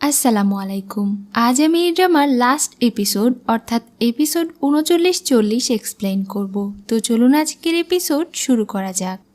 আসসালামু আলাইকুম আজ আমি ড্রামার লাস্ট এপিসোড অর্থাৎ এপিসোড উনচল্লিশ চল্লিশ এক্সপ্লেন করব। তো চলুন আজকের এপিসোড শুরু করা যাক।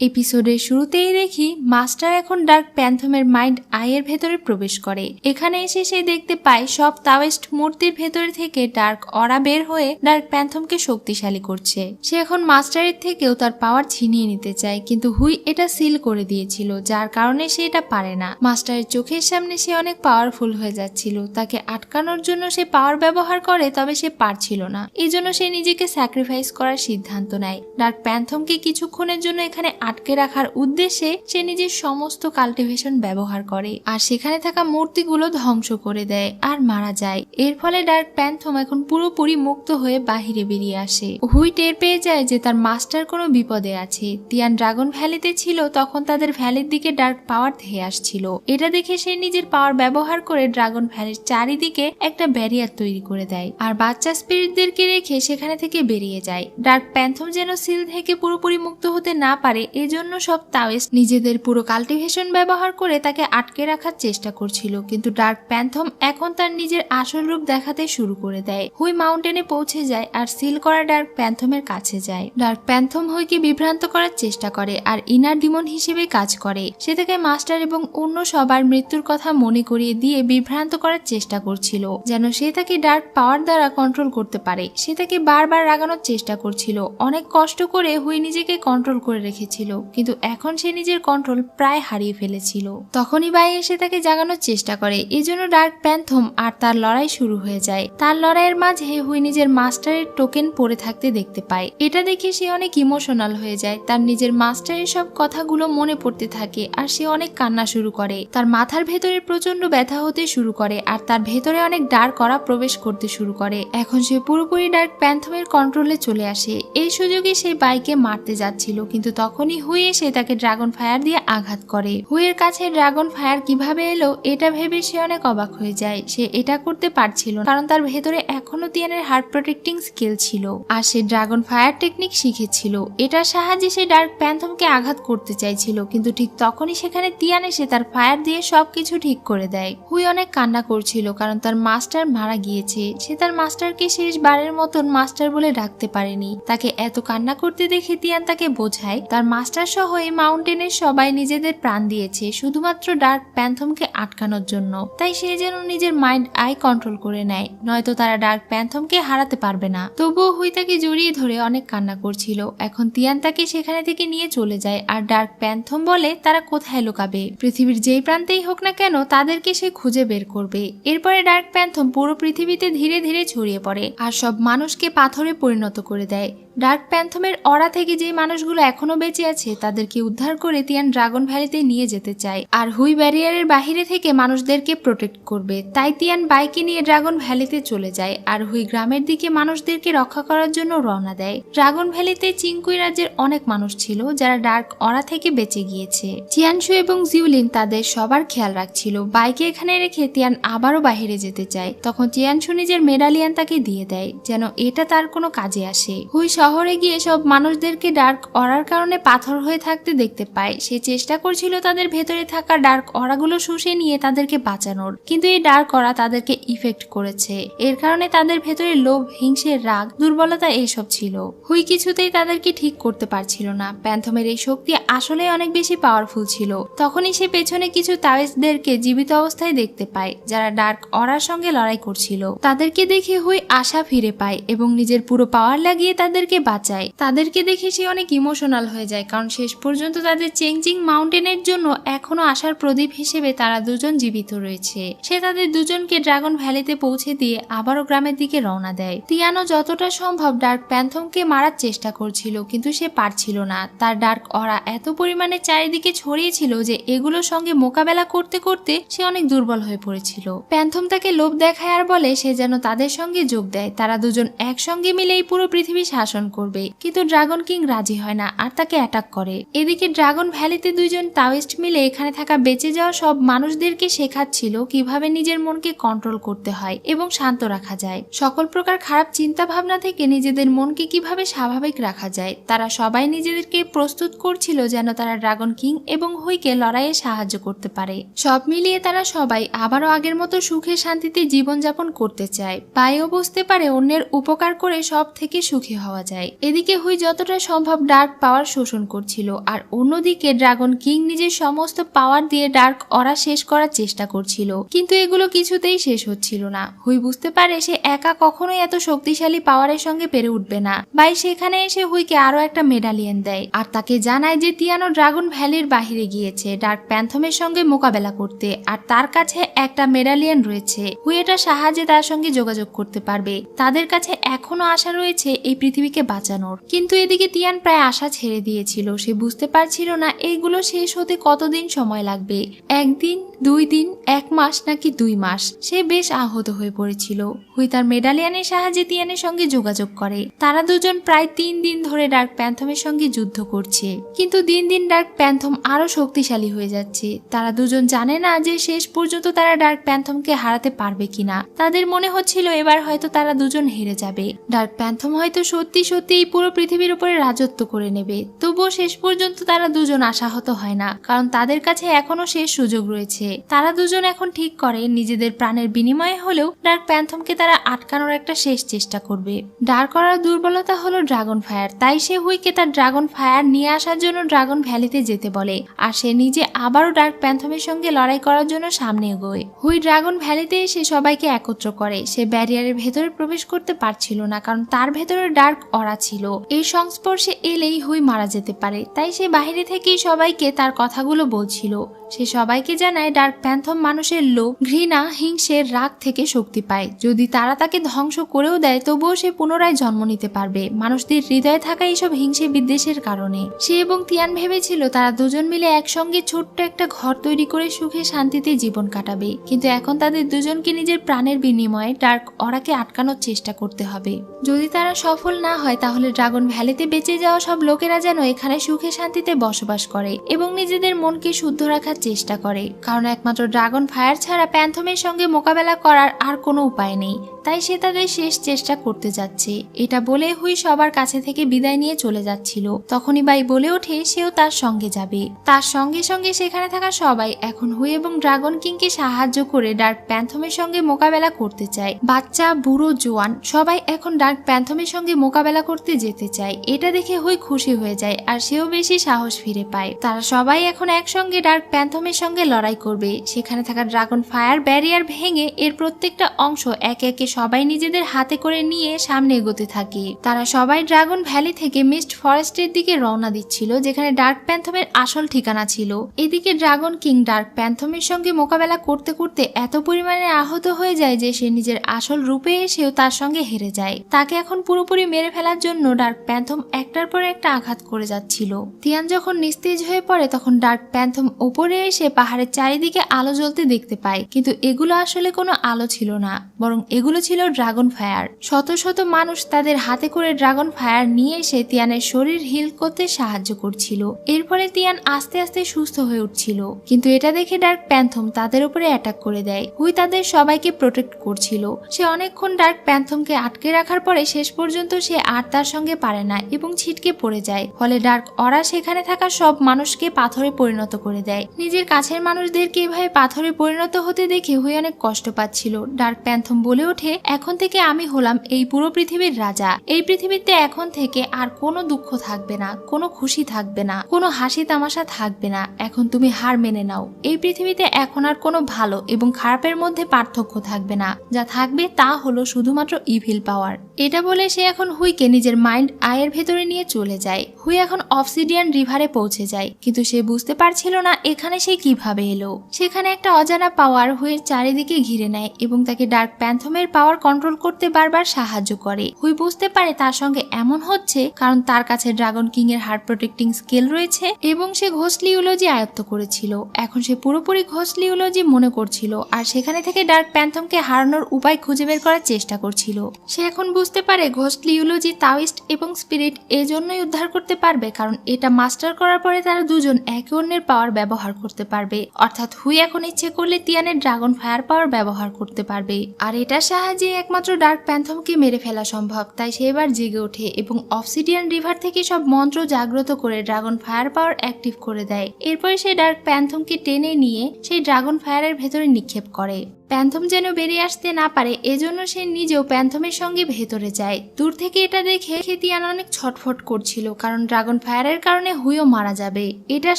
এপিসোডের শুরুতেই দেখি মাস্টার এখন ডার্ক প্যান্থমের মাইন্ড আইয়ের ভেতরে প্রবেশ করে। এখানে এসে সে দেখতে পায় সব তাওয়েস্ট মূর্তির ভেতরে থেকে ডার্ক অরা বের হয়ে ডার্ক প্যান্থমকে শক্তিশালী করছে। সে এখন মাস্টারের থেকেও তার পাওয়ার ছিনিয়ে নিতে চায়, কিন্তু হুই এটা সিল করে দিয়েছিল, যার কারণে সে এটা পারে না। মাস্টারের চোখের সামনে সে অনেক পাওয়ারফুল হয়ে যাচ্ছিল, তাকে আটকানোর জন্য সে পাওয়ার ব্যবহার করে, তবে সে পারছিল না। এই জন্য সে নিজেকে স্যাক্রিফাইস করার সিদ্ধান্ত নেয়। ডার্ক প্যান্থমকে কিছুক্ষণের জন্য এখানে আটকে রাখার উদ্দেশ্যে সে নিজের সমস্ত কাল্টিভেশন ব্যবহার করে। আর সেখানে থাকা মূর্তিগুলো ধ্বংস করে দেয় আর মারা যায়। এর ফলে ডার্ক প্যান্থম এখন পুরোপুরি মুক্ত হয়ে বাহিরে বেরিয়ে আসে। হুই টের পেয়ে যায় যে তার মাস্টার কোনো বিপদে আছে। তিয়ান ড্রাগন ভ্যালিতে ছিল তখন তাদের ভ্যালির দিকে ডার্ক পাওয়ার ধেয়ে আসছিল। এটা দেখে সে নিজের পাওয়ার ব্যবহার করে ড্রাগন ভ্যালির চারিদিকে একটা ব্যারিয়ার তৈরি করে দেয়। আর বাচ্চা স্পিরিটদেরকে রেখে সেখানে থেকে বেরিয়ে যায়। ডার্ক প্যান্থম যেন সিল থেকে পুরোপুরি মুক্ত হতে না পারে এজন্য সব তাওয়েস্ট নিজেদের পুরো কাল্টিভেশন ব্যবহার করে তাকে আটকে রাখার চেষ্টা করছিল, কিন্তু ডার্ক প্যান্থম এখন তার নিজের আসল রূপ দেখাতে শুরু করে দেয়। হুই মাউন্টেনে পৌঁছে যায় আর সিল করা ডার্ক প্যান্থমের কাছে যায়। ডার্ক প্যান্থম হুইকে বিভ্রান্ত করার চেষ্টা করে আর ইনার ডিমন হিসেবে কাজ করে। সে তাকে মাস্টার এবং অন্য সবার মৃত্যুর কথা মনে করিয়ে দিয়ে বিভ্রান্ত করার চেষ্টা করছিল, যেন সে তাকে ডার্ক পাওয়ার দ্বারা কন্ট্রোল করতে পারে। সে তাকে বারবার রাগানোর চেষ্টা করছিল। অনেক কষ্ট করে হুই নিজেকে কন্ট্রোল করে রেখেছিল। কিন্তু এখন সে নিজের কন্ট্রোল প্রায় হারিয়ে ফেলেছিল। তখনই বাই এসে তাকে জাগানোর চেষ্টা করে। এজন্য ডার্ক প্যান্থম আর তার লড়াই শুরু হয়ে যায়। তার লড়াইয়ের মাঝে হুই নিজের মাস্টারের টোকেন পড়ে থাকতে দেখতে পায়। এটা দেখে সে অনেক ইমোশনাল হয়ে যায়। তার নিজের মাস্টারের সব কথাগুলো মনে পড়তে থাকে আর সে অনেক কান্না শুরু করে। তার মাথার ভেতরে প্রচণ্ড ব্যথা হতে শুরু করে আর তার ভেতরে অনেক ডার্ক করা প্রবেশ করতে শুরু করে। এখন সে পুরোপুরি ডার্ক প্যান্থমের কন্ট্রোলে চলে আসে। এই সুযোগে সে বাইকে মারতে যাচ্ছিল, কিন্তু তখনই হুই এসে তাকে ড্রাগন ফায়ার দিয়ে আঘাত করে। হুইয়ের কাছে ড্রাগন ফায়ার কীভাবে এলো, এটা ভেবে সে অনেক অবাক হয়ে যায়। সে এটা করতে পারছিল কারণ তার ভেতরে এখনও তিয়ানের হার্ট প্রোটেক্টিং স্কিল ছিল। আর সে ড্রাগন ফায়ার টেকনিক শিখেছিল। এটার সাহায্যে সে ডার্ক প্যান্থমকে আঘাত করতে চাইছিল, কিন্তু ঠিক তখনই সেখানে তিয়ান এসে তার ফায়ার দিয়ে সবকিছু ঠিক করে দেয়। হুই অনেক কান্না করছিল, কারণ তার মাস্টার মারা গিয়েছে। সে তার মাস্টারকে শেষবারের মতন মাস্টার বলে ডাকতে পারেনি। তাকে এত কান্না করতে দেখে তিয়ান তাকে বোঝায়, তার মাস্টার সহ এই মাউন্টেনের সবাই নিজেদের প্রাণ দিয়েছে। শুধুমাত্র ডার্ক প্যান্থমকে আটকানোর জন্য। তাই সে যেন নিজের মাইন্ড আই কন্ট্রোল করে নেয়। নয়তো তারা ডার্ক প্যান্থমকে হারাতে পারবে না। তবুও হুই তাকে জড়িয়ে ধরে অনেক কান্না করছিল। এখন তিয়ান তাকে সেখানে থেকে নিয়ে চলে যায়। আর ডার্ক প্যান্থম বলে তারা কোথায় লুকাবে? পৃথিবীর যেই প্রান্তেই হোক না কেন তাদেরকে সে খুঁজে বের করবে। এরপরে ডার্ক প্যান্থম পুরো পৃথিবীতে ধীরে ধীরে ছড়িয়ে পড়ে। আর সব মানুষকে পাথরে পরিণত করে দেয়। ডার্ক প্যান্থমের অরা থেকে যে মানুষগুলো এখনও বেঁচে আছে, তাদেরকে উদ্ধার করে তিয়ান ড্রাগন ভ্যালিতে নিয়ে যেতে চায়। আর হুই ব্যারিয়ারের বাহিরে থেকে মানুষদেরকে প্রোটেক্ট করবে। তাই তিয়ান বাইকে নিয়ে ড্রাগন ভ্যালিতে চলে যায় আর হুই গ্রামের দিকে মানুষদেরকে রক্ষা করার জন্য রওনা দেয়। ড্রাগন ভ্যালিতে চিংকুই রাজ্যের অনেক মানুষ ছিল, যারা ডার্ক অরা থেকে বেঁচে গিয়েছে। চিয়ানশু এবং জিউলিন তাদের সবার খেয়াল রাখছিল। বাইকে এখানে রেখে তিয়ান আবারও বাহিরে যেতে চায়। তখন চিয়ানশু নিজের মেডালিয়ান তাকে দিয়ে দেয়, যেন এটা তার কোনো কাজে আসে। হুই শহরে গিয়ে সব মানুষদেরকে ডার্ক অরার কারণে পাথর হয়ে থাকতে দেখতে পায়। সে চেষ্টা করছিল তাদের ভেতরে থাকা ডার্ক অরাগুলো শুষে নিয়ে তাদেরকে বাঁচানোর। কিন্তু এই ডার্ক করা তাদেরকে ইফেক্ট করেছে। এর কারণে তাদের ভেতরে লোভ হিংসের রাগ, দুর্বলতা এইসব ছিল। হুই কিছুতেই তাদেরকে ঠিক করতে পারছিল না। প্যান্থমের এই শক্তি আসলে অনেক বেশি পাওয়ারফুল ছিল। তখনই সে পেছনে কিছু তাওয়েজদেরকে জীবিত অবস্থায় দেখতে পায়, যারা ডার্ক অরার সঙ্গে লড়াই করছিল। তাদেরকে দেখে হুই আশা ফিরে পায় এবং নিজের পুরো পাওয়ার লাগিয়ে তাদেরকে বাঁচায়। তাদেরকে দেখে সে অনেক ইমোশনাল হয়ে যায়, কারণ শেষ পর্যন্ত তাদের চেংচিং মাউন্টেনের জন্য এখনও আশার প্রদীপ হিসেবে তারা দুজন জীবিত রয়েছে। সে তাদের দুজনকে ড্রাগন ভ্যালিতে পৌঁছে দিয়ে আবারও গ্রামের দিকে রওনা দেয়। তিয়ানো যতটা সম্ভব ডার্ক প্যান্থমকে মারার চেষ্টা করছিল, কিন্তু সে পারছিল না। তার ডার্ক অরা এত পরিমাণে চারিদিকে ছড়িয়েছিল যে এগুলোর সঙ্গে মোকাবেলা করতে করতে সে অনেক দুর্বল হয়ে পড়েছিল। প্যান্থম তাকে লোভ দেখায় আর বলে, সে যেন তাদের সঙ্গে যোগ দেয়। তারা দুজন একসঙ্গে মিলে এই পুরো পৃথিবী শাসন করবে। কিন্তু ড্রাগন কিং রাজি হয় না আর তাকে অ্যাটাক করে। এদিকে ড্রাগন ভ্যালিতে দুইজন তাওয়েস্ট মিলে এখানে থাকা বেঁচে যাওয়া সব মানুষ মানুষদেরকে শেখাচ্ছিল কীভাবে নিজের মনকে কন্ট্রোল করতে হয় এবং শান্ত রাখা যায়। সকল প্রকার খারাপ চিন্তা ভাবনা থেকে নিজেদের মনকে কীভাবে স্বাভাবিক রাখা যায়, তারা সবাই নিজেদেরকে প্রস্তুত করছিল যেন তারা ড্রাগন কিং এবং হুইকে লড়াইয়ে সাহায্য করতে পারে। সব মিলিয়ে তারা সবাই আবারও আগের মতো সুখে শান্তিতে জীবনযাপন করতে চায়। পায়েও বুঝতে পারে, অন্যের উপকার করে সব থেকে সুখী হওয়া যায়। এদিকে হুই যতটা সম্ভব ডার্ক পাওয়ার শোষণ করছিল, আর অন্যদিকে ড্রাগন কিং নিজের সমস্ত পাওয়ার দিয়ে ডার্ক অরা শেষ করার চেষ্টা করছিল, কিন্তু এগুলো কিছুতেই শেষ হচ্ছিল না। হুই বুঝতে পারে সে একা কখনোই এত শক্তিশালী পাওয়ারের সঙ্গে পেরে উঠবে না। বাই সেখানে এসে হুইকে আরও একটা মেডালিয়ান দেয়, আর তাকে জানায় যে তিয়ানো ড্রাগন ভ্যালির বাহিরে গিয়েছে ডার্ক প্যান্থমের সঙ্গে মোকাবেলা করতে, আর তার কাছে একটা মেডালিয়ান রয়েছে। হুই এটা সাহায্যে তার সঙ্গে যোগাযোগ করতে পারবে। তাদের কাছে এখনও আশা রয়েছে এই পৃথিবীকে বাঁচানোর। কিন্তু এদিকে তিয়ান প্রায় আশা ছেড়ে দিয়েছিল, সে বুঝতে পারছিল না এইগুলো শেষ হতে কতদিন সময় লাগবে। একদিন দুই দিন, এক মাস নাকি দুই মাস, সে বেশ আহত হয়ে পড়েছিল। হুই তার মেডালিয়ানের সাহায্যে তিয়ানের সঙ্গে যোগাযোগ করে। তারা দুজন প্রায় তিন দিন ধরে ডার্ক প্যান্থমের সঙ্গে যুদ্ধ করছে। কিন্তু দিন দিন ডার্ক প্যান্থম আরও শক্তিশালী হয়ে যাচ্ছে। তারা দুজন জানে না যে শেষ পর্যন্ত তারা ডার্ক প্যান্থমকে হারাতে পারবে কিনা। তাদের মনে হচ্ছিল এবার হয়তো তারা দুজন হেরে যাবে। ডার্ক প্যান্থম হয়তো সত্যি সত্যি এই পুরো পৃথিবীর উপরে রাজত্ব করে নেবে। তবুও শেষ পর্যন্ত তারা দুজন আশাহত হয় না, কারণ তাদের কাছে এখনও শেষ সুযোগ রয়েছে। তারা দুজন এখন ঠিক করে, নিজেদের প্রাণের বিনিময়ে হলেও ডার্ক প্যান্থমকে তারা আটকানোর একটা শেষ চেষ্টা করবে। ডার্ক করার দুর্বলতা হলো ড্রাগন ফায়ার, তাই সে হুইকে তার ড্রাগন ফায়ার নিয়ে আসার জন্য ড্রাগন ভ্যালিতে যেতে বলে, আর সে নিজে আবারও ডার্ক প্যান্থমের সঙ্গে লড়াই করার জন্য সামনে এগোয়। হুই ড্রাগন ভ্যালিতে এসে সবাইকে একত্র করে, সে ব্যারিয়ারের ভেতরে প্রবেশ করতে পারছিল না, কারণ তার ভেতরে ডার্ক অরা ছিল। এই সংস্পর্শে এলেই হুই মারা যেতে পারে, তাই সে বাহিরে থেকেই সবাইকে তার কথাগুলো বলছিল। সে সবাইকে জানায়, ডার্ক প্যান্থম মানুষের লোভ, ঘৃণা, হিংসের রাগ থেকে শক্তি পায়। যদি তারা তাকে ধ্বংস করেও দেয়, তবুও সে পুনরায় জন্ম নিতে পারবে। মানুষদের হৃদয়ে থাকা এইসব হিংসে বিদ্বেষের কারণে। সে এবং তিয়ান ভেবেছিল, তারা দুজন মিলে একসঙ্গে ছোট্ট একটা ঘর তৈরি করে সুখে শান্তিতে জীবন কাটাবে। কিন্তু এখন তাদের দুজনকে নিজের প্রাণের বিনিময়ে ডার্ক অরাকে আটকানোর চেষ্টা করতে হবে। যদি তারা সফল না হয়, তাহলে ড্রাগন ভ্যালিতে বেঁচে যাওয়া সব লোকেরা যেন এখানে সুখে শান্তিতে বসবাস করে এবং নিজেদের মনকে শুদ্ধ রাখার চেষ্টা করে, কারণ একমাত্র ড্রাগন ফায়ার ছাড়া প্যান্থমের সঙ্গে মোকাবেলা করার আর কোনো উপায় নেই। তাই সে তাদের শেষ চেষ্টা করতে যাচ্ছে। এটা বলে হুই সবার কাছে থেকে বিদায় নিয়ে চলে যাচ্ছিল। তখনই বাই বলে ওঠে, সেও তার সঙ্গে যাবে। তার সঙ্গে সঙ্গে সেখানে থাকা সবাই এখন হুই এবং ড্রাগন কিংকে সাহায্য করে ডার্ক প্যান্থমের সঙ্গে মোকাবেলা করতে চায়। বাচ্চা, বুড়ো, জোয়ান সবাই এখন ডার্ক প্যান্থমের সঙ্গে মোকাবেলা করতে যেতে চায়। এটা দেখে হুই খুশি হয়ে যায় আর সেও বেশি সাহস ফিরে পায়। তারা সবাই এখন একসঙ্গে ডার্ক প্যান্থমের সঙ্গে লড়াই করবে। সেখানে থাকা ড্রাগন ফায়ার ব্যারিয়ার ভেঙে এর প্রত্যেকটা অংশ একে একে সবাই নিজেদের হাতে করে নিয়ে সামনে এগোতে থাকে। তারা সবাই ড্রাগন ভ্যালি থেকে মিস্ট ফরেস্টের দিকে রওনা দিচ্ছিল, যেখানে ডার্ক প্যান্থমের আসল ঠিকানা ছিল। এদিকে ড্রাগন কিং ডার্ক প্যান্থমের সঙ্গে মোকাবেলা করতে করতে এত পরিমাণে আহত হয়ে যায় যে সে নিজের আসল রূপে এসেও তার সঙ্গে হেরে যায়। তাকে এখন পুরোপুরি মেরে ফেলার জন্য ডার্ক প্যান্থম একটার পর একটা আঘাত করে যাচ্ছিল। তিয়ান যখন নিস্তেজ হয়ে পড়ে, তখন ডার্ক প্যান্থম উপরে এসে পাহাড়ের চারিদিকে আলো জ্বলতে দেখতে পাই। কিন্তু এগুলো আসলে কোনো আলো ছিল না, বরং এগুলো ছিল ড্রাগন ফায়ার। শত শত মানুষ তাদের হাতে করে ড্রাগন ফায়ার নিয়ে এসে তিয়ানের শরীর হিল করতে সাহায্য করছিল। এর ফলে তিয়ান আস্তে আস্তে সুস্থ হয়ে উঠছিল। কিন্তু এটা দেখে ডার্ক প্যান্থম তাদের উপরে অ্যাটাক করে দেয় হুই তাদের সবাইকে প্রোটেক্ট করছিল। সে অনেকক্ষণ ডার্ক প্যান্থমকে আটকে রাখার পরে শেষ পর্যন্ত সে আর তার সঙ্গে পারে না এবং ছিটকে পড়ে যায়। ফলে ডার্ক অরা সেখানে থাকা সব মানুষকে পাথরে পরিণত করে দেয়। নিজের কাছের মানুষদেরকে এভাবে পাথরে পরিণত হতে দেখে হুই অনেক কষ্ট পাচ্ছিল। ডার্ক প্যান্থম বলে ওঠে, এখন থেকে আমি হলাম এই পুরো পৃথিবীর রাজা। এই পৃথিবীতে এখন থেকে আর কোনো দুঃখ থাকবে না, কোনো খুশি থাকবে না, কোনো হাসি তামাশা থাকবে না। এখন তুমি হার মেনে নাও। এই পৃথিবীতে এখন আর কোনো ভালো এবং খারাপের মধ্যে পার্থক্য থাকবে না। যা থাকবে তা হলো শুধুমাত্র ইভিল পাওয়ার এটা বলে সে এখন হুইকে নিজের মাইন্ড আয়ের ভেতরে নিয়ে চলে যায়। হুই এখন অফসিডিয়ান রিভারে পৌঁছে যায়, কিন্তু সে বুঝতে পারছিল না এখানে সে কীভাবে এলো? সেখানে একটা অজানা পাওয়ার হুইয়ের চারিদিকে ঘিরে নেয় এবং তাকে ডার্ক প্যান্থমের পাওয়ার কন্ট্রোল করতে বারবার সাহায্য করে। হুই বুঝতে পারে তার সঙ্গে এমন হচ্ছে কারণ তার কাছে ড্রাগন কিং এর হার্ট প্রোটেক্টিং স্কিল রয়েছে এবং সে ঘোষলিওলজি আয়ত্ত করেছিল। এখন সে পুরোপুরি ঘোষলিওলজি মনে করছিল আর সেখানে থেকে ডার্ক প্যান্থমকে হারানোর উপায় খুঁজে বের করার চেষ্টা করছিল। সে এখন বুঝতে পারে ঘোষলিওলজি তাওইস্ট এবং স্পিরিট এজন্যই উদ্ধার করতে পারবে কারণ এটা মাস্টার করার পরে তারা দুজন একে অন্যের পাওয়ার ব্যবহার করবে করতে পারবে। অর্থাৎ হুই এখন ইচ্ছে করলে তিয়ানের ড্রাগন ফায়ার পাওয়ার ব্যবহার করতে পারবে। আর এটার সাহায্যে একমাত্র ডার্ক প্যান্থমকে মেরে ফেলা সম্ভব। তাই সে এবার জেগে ওঠে এবং অফসিডিয়ান রিভার থেকে সব মন্ত্র জাগ্রত করে ড্রাগন ফায়ার পাওয়ার অ্যাক্টিভ করে দেয়। এরপরে সে ডার্ক প্যান্থমকে টেনে নিয়ে সেই ড্রাগন ফায়ারের ভেতরে নিক্ষেপ করে। প্যান্থম যেন বেরিয়ে আসতে না পারে, এজন্য সে নিজেও প্যান্থমের সঙ্গে ভেতরে যায়। দূর থেকে এটা দেখে খেতিয়ান অনেক ছটফট করছিল, কারণ ড্রাগন ফায়ারের কারণে হুইও মারা যাবে। এটার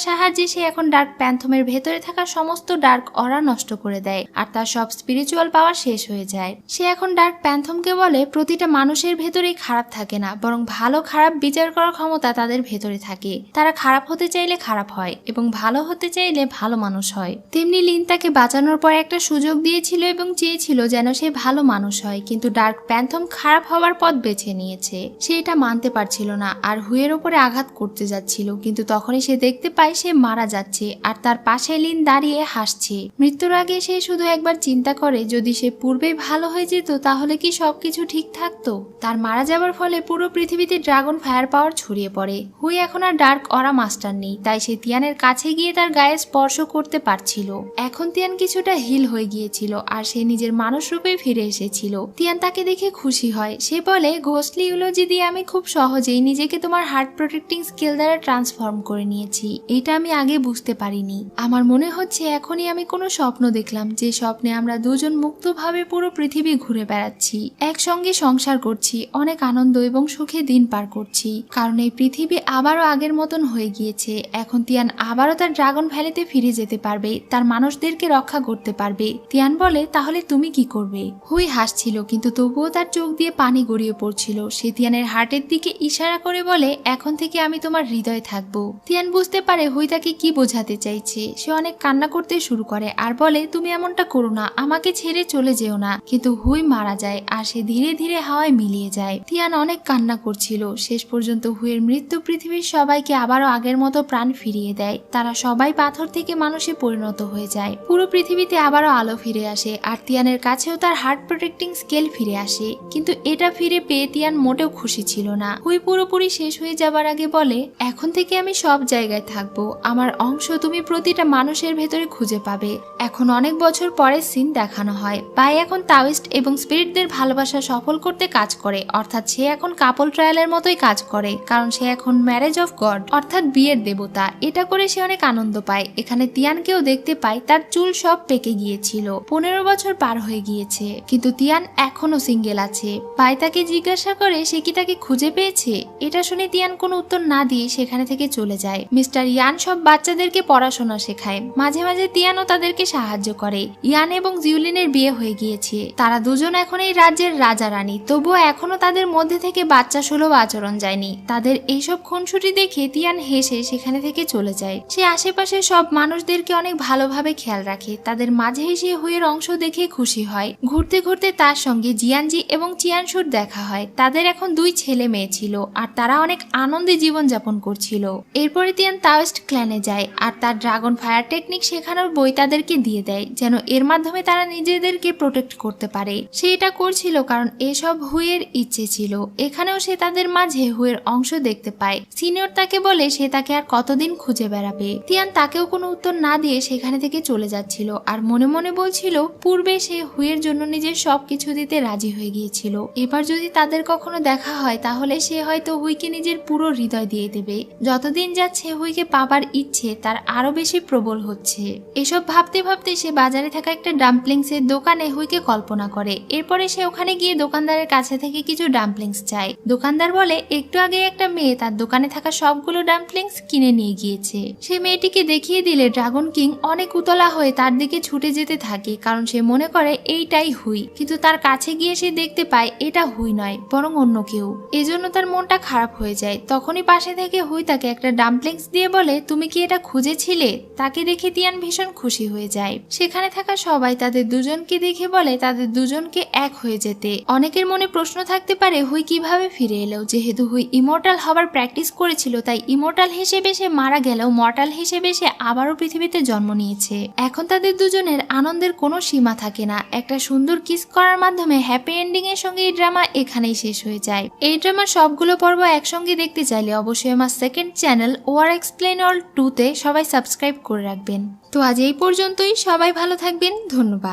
সাহায্যে সে এখন ডার্ক প্যান্থমের ভেতরে থাকা সমস্ত ডার্ক অরা নষ্ট করে দেয়, আর তার সব স্পিরিচুয়াল পাওয়ার শেষ হয়ে যায়। সে এখন ডার্ক প্যান্থমকে বলে, প্রতিটা মানুষের ভেতরেই খারাপ থাকে না, বরং ভালো খারাপ বিচার করার ক্ষমতা তাদের ভেতরে থাকে। তারা খারাপ হতে চাইলে খারাপ হয়, এবং ভালো হতে চাইলে ভালো মানুষ হয়। তেমনি লিন তাকে বাঁচানোর পর একটা সুযোগ দিয়েছিল এবং চেয়েছিল যেন সে ভালো মানুষ হয়, কিন্তু ডার্ক প্যান্থম খারাপ হওয়ার পথ বেছে নিয়েছে। সে এটা মানতে পারছিল না আর হুয়ের ওপরে আঘাত করতে যাচ্ছিল, কিন্তু তখনই সে দেখতে পায় সে মারা যাচ্ছে আর তার পাশে লিন দাঁড়িয়ে হাসছে। মৃত্যুর আগে সে শুধু একবার চিন্তা করে, যদি সে পূর্বেই ভালো হয়ে যেত, তাহলে কি সবকিছু ঠিক থাকতো? তার মারা যাবার ফলে পুরো পৃথিবীতে ড্রাগন ফায়ার পাওয়ার ছড়িয়ে পড়ে। হুই এখন আর ডার্ক অরা মাস্টার নেই, তাই সে তিয়ানের কাছে গিয়ে তার গায়ে স্পর্শ করতে পারছিল। এখন তিয়ান কিছুটা হিল হয়ে গিয়েছিল। আর সে নিজের মানুষ রূপে ফিরে এসেছিল। তিয়ান তাকে দেখে খুশি হয়। সে বলে ঘোষলি ইউলজি দিয়ে আমি খুব সহজেই নিজেকে তোমার হার্ট প্রোটেক্টিং স্কিল দ্বারা ট্রান্সফর্ম করে নিয়েছি। এটা আমি আগে বুঝতে পারিনি। আমার মনে হচ্ছে এখনই আমি কোনো স্বপ্ন দেখলাম যে স্বপ্নে আমরা দুজন মুক্তভাবে পুরো পৃথিবী ঘুরে বেড়াচ্ছি। একসঙ্গে সংসার করছি, অনেক আনন্দ এবং সুখে দিন পার করছি। কারণ এই পৃথিবী আবারও আগের মতন হয়ে গিয়েছে। এখন তিয়ান আবারও তার ড্রাগন ভ্যালিতে ফিরে যেতে পারবে, তার মানুষদেরকে রক্ষা করতে পারবে। তিয়ান বলে, তাহলে তুমি কি করবে? হুই হাসছিল, কিন্তু তবুও তার চোখ দিয়ে পানি গড়িয়ে পড়ছিল। সে তিয়ানের হার্টের দিকে ইশারা করে বলে, এখন থেকে আমি তোমার হৃদয়ে থাকব। তিয়ান বুঝতে পারে হুই তাকে কি বোঝাতে চাইছে। সে অনেক কান্না করতে শুরু করে আর বলে, তুমি এমনটা করো না, আমাকে ছেড়ে চলে যেও না। কিন্তু হুই মারা যায় আর সে ধীরে ধীরে হাওয়ায় মিলিয়ে যায়। তিয়ান অনেক কান্না করছিল। শেষ পর্যন্ত হুইয়ের মৃত্যু পৃথিবীর সবাইকে আবারও আগের মতো প্রাণ ফিরিয়ে দেয়। তারা সবাই পাথর থেকে মানুষে পরিণত হয়ে যায়। পুরো পৃথিবীতে আবারও আলো ফিরে আসে আর তিয়ানের কাছেও তার হার্ট প্রোটেক্টিং স্কেল ফিরে আসে। কিন্তু এটা ফিরে পেয়ে তিয়ান মোটেও খুশি ছিল না। হুই পুরোপুরি শেষ হয়ে যাবার আগে বলে, এখন থেকে আমি সব জায়গায় থাকব। আমার অংশ তুমি প্রতিটা মানুষের ভেতরে খুঁজে পাবে। এখন অনেক বছর পরের সিন দেখানো হয়। বাই এখন তাওয়েস্ট এবং স্পিরিটদের ভালোবাসা সফল করতে কাজ করে। অর্থাৎ সে এখন কাপল ট্রায়ালের মতোই কাজ করে, কারণ সে এখন ম্যারেজ অফ গড অর্থাৎ বিয়ের দেবতা। এটা করে সে অনেক আনন্দ পায়। এখানে তিয়ানকেও দেখতে পায়, তার চুল সব পেকে গিয়েছিল। পনেরো বছর পার হয়ে গিয়েছে, কিন্তু তিয়ান এখনও সিঙ্গেল আছে। পাই তাকে জিজ্ঞাসা করে সে কি তাকে খুঁজে পেয়েছে? এটা শুনে তিয়ান কোনো উত্তর না দিয়ে সেখানে থেকে চলে যায়। মিস্টার ইয়ান সব বাচ্চাদেরকে পড়াশোনা শেখায়। মাঝে মাঝে তিয়ানও তাদেরকে সাহায্য করে। ইয়ান এবং জিউলিনের বিয়ে হয়ে গিয়েছে। তারা দুজন এখন এই রাজ্যের রাজা রানী। তবুও এখনও তাদের মধ্যে থেকে বাচ্চা সুলভ আচরণ যায়নি। তাদের এইসব খুনসুটি দেখে তিয়ান হেসে সেখানে থেকে চলে যায়। সে আশেপাশে সব মানুষদেরকে অনেক ভালোভাবে খেয়াল রাখে। তাদের মাঝে এসে হুইয়ের অংশ দেখে খুশি হয়। ঘুরতে ঘুরতে তার সঙ্গে জিয়ানজি এবং চিয়ানসুর দেখা হয়। তাদের এখন দুই ছেলে মেয়ে ছিল আর তারা অনেক আনন্দে জীবনযাপন করছিল। এরপরে তিয়ান তাওয়েস্ট ক্ল্যানে যায় আর তার ড্রাগন ফায়ার টেকনিক শেখানোর বই তাদেরকে দিয়ে দেয়, যেন এর মাধ্যমে তারা নিজেদেরকে প্রোটেক্ট করতে পারে। সে এটা করছিল কারণ এসব হুইয়ের ইচ্ছে ছিল। এখানেও সে তাদের মাঝে হুইয়ের অংশ দেখতে পায়। সিনিয়র তাকে বলে সে তাকে আর কতদিন খুঁজে বেড়াবে। তিয়ান তাকেও কোনো উত্তর না দিয়ে সেখানে থেকে চলে যাচ্ছিল আর মনে মনে বলছিল পূর্বে সে হুইয়ের জন্য নিজের সব কিছু দিতে রাজি হয়ে গিয়েছিল। এবার যদি তাদের কখনো দেখা হয়, তাহলে সে হয়তো হুইকে নিজের পুরো হৃদয় দিয়ে দেবে। যতদিন যাচ্ছে হুইকে পাবার ইচ্ছে, তার আরও বেশি প্রবল হচ্ছে। এসব ভাবতে ভাবতে সে বাজারে থাকা একটা ডাম্পলিংস এর দোকানে হুইকে কল্পনা করে। এরপরে সে ওখানে গিয়ে দোকানদারের কাছে থেকে কিছু ডাম্পলিংস চায়। দোকানদার বলে, একটু আগে একটা মেয়ে তার দোকানে থাকা সবগুলো ডাম্পলিংস কিনে নিয়ে গিয়েছে। সে মেয়েটিকে দেখিয়ে দিলে ড্রাগন কিং অনেক উতলা হয়ে তার দিকে ছুটে যেতে থাকে। কারণ সে মনে করে এইটাই হুই। কিন্তু তার কাছে গিয়ে সে দেখতে পায় এটা হুই নয়, বরং অন্য কেউ। এজন্য তার মনটা খারাপ হয়ে যায়। তখনই পাশে থেকে হুই তাকে একটা ডাম্পলিংস দিয়ে বলে, তুমি কি এটা খুঁজেছিলে? তাকে দেখে তিয়ান ভীষণ খুশি হয়ে যায়। সেখানে থাকা সবাই তাদের দুজনকে দেখে বলে, তাদের দুজনকে এক হয়ে যেতে। অনেকের মনে প্রশ্ন থাকতে পারে, হুই কীভাবে ফিরে এলো? যেহেতু হুই ইমোর্টাল হবার প্র্যাকটিস করেছিল, তাই ইমোর্টাল হিসেবে সে মারা গেলেও মর্টাল হিসেবে সে আবারও পৃথিবীতে জন্ম নিয়েছে। এখন তাদের দুজনের আনন্দের কোনো কোনো সীমা থাকে না। একটা সুন্দর কিস করার মাধ্যমে হ্যাপি এন্ডিং এর সঙ্গে এই ড্রামা এখানেই শেষ হয়ে যায়। এই ড্রামার সবগুলো পর্ব একসঙ্গে দেখতে চাইলে অবশ্যই আমার second channel war explain all টুতে সবাই সাবস্ক্রাইব করে রাখবেন। তো আজ এই পর্যন্তই। সবাই ভালো থাকবেন। ধন্যবাদ।